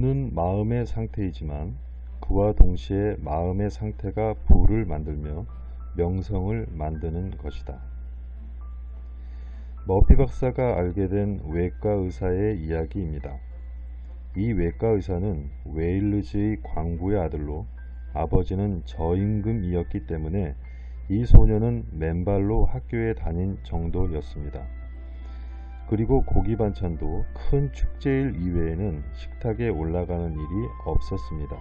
부는 마음의 상태이지만 그와 동시에 마음의 상태가 부를 만들며 명성을 만드는 것이다. 머피 박사가 알게 된 외과 의사의 이야기입니다. 이 외과 의사는 웨일르즈의 광부의 아들로 아버지는 저임금이었기 때문에 이 소녀는 맨발로 학교에 다닌 정도였습니다. 그리고 고기 반찬도 큰 축제일 이외에는 식탁에 올라가는 일이 없었습니다.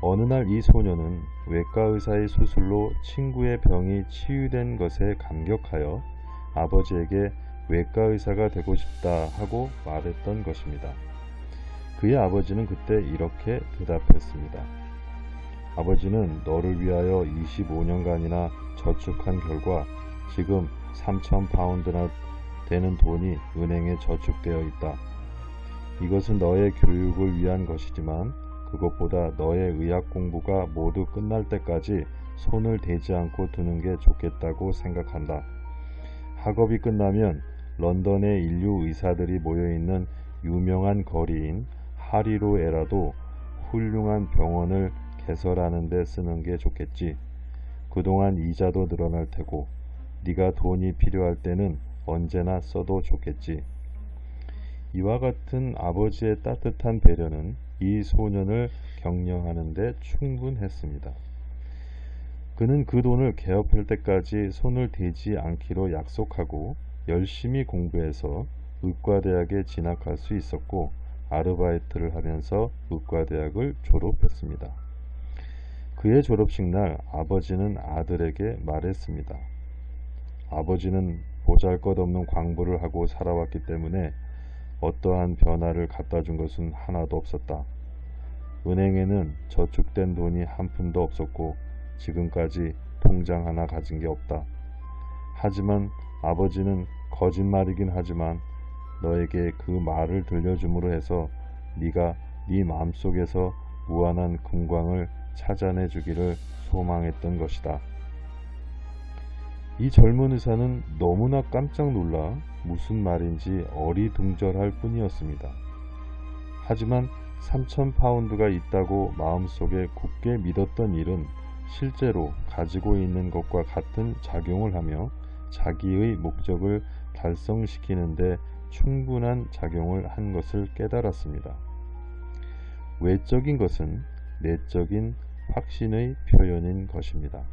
어느 날 이 소녀는 외과 의사의 수술로 친구의 병이 치유된 것에 감격하여 아버지에게 외과 의사가 되고 싶다 하고 말했던 것입니다. 그의 아버지는 그때 이렇게 대답했습니다. 아버지는 너를 위하여 25년간이나 저축한 결과 지금 3천 파운드나 되는 돈이 은행에 저축되어 있다. 이것은 너의 교육을 위한 것이지만 그것보다 너의 의학 공부가 모두 끝날 때까지 손을 대지 않고 두는 게 좋겠다고 생각한다. 학업이 끝나면 런던의 인류 의사들이 모여 있는 유명한 거리인 하리로에라도 훌륭한 병원을 개설하는 데 쓰는 게 좋겠지. 그동안 이자도 늘어날 테고 네가 돈이 필요할 때는 언제나 써도 좋겠지. 이와 같은 아버지의 따뜻한 배려는 이 소년을 격려하는 데 충분했습니다. 그는 그 돈을 개업할 때까지 손을 대지 않기로 약속하고 열심히 공부해서 의과대학에 진학할 수 있었고 아르바이트를 하면서 의과대학을 졸업했습니다. 그의 졸업식 날 아버지는 아들에게 말했습니다. 아버지는 보잘 것 없는 광부를 하고 살아왔기 때문에 어떠한 변화를 갖다 준 것은 하나도 없었다. 은행에는 저축된 돈이 한 푼도 없었고 지금까지 통장 하나 가진 게 없다. 하지만 아버지는 거짓말이긴 하지만 너에게 그 말을 들려줌으로 해서 네가 네 마음속에서 무한한 금광을 찾아내 주기를 소망했던 것이다. 이 젊은 의사는 너무나 깜짝 놀라 무슨 말인지 어리둥절할 뿐이었습니다. 하지만 3천 파운드가 있다고 마음속에 굳게 믿었던 일은 실제로 가지고 있는 것과 같은 작용을 하며 자기의 목적을 달성시키는데 충분한 작용을 한 것을 깨달았습니다. 외적인 것은 내적인 확신의 표현인 것입니다.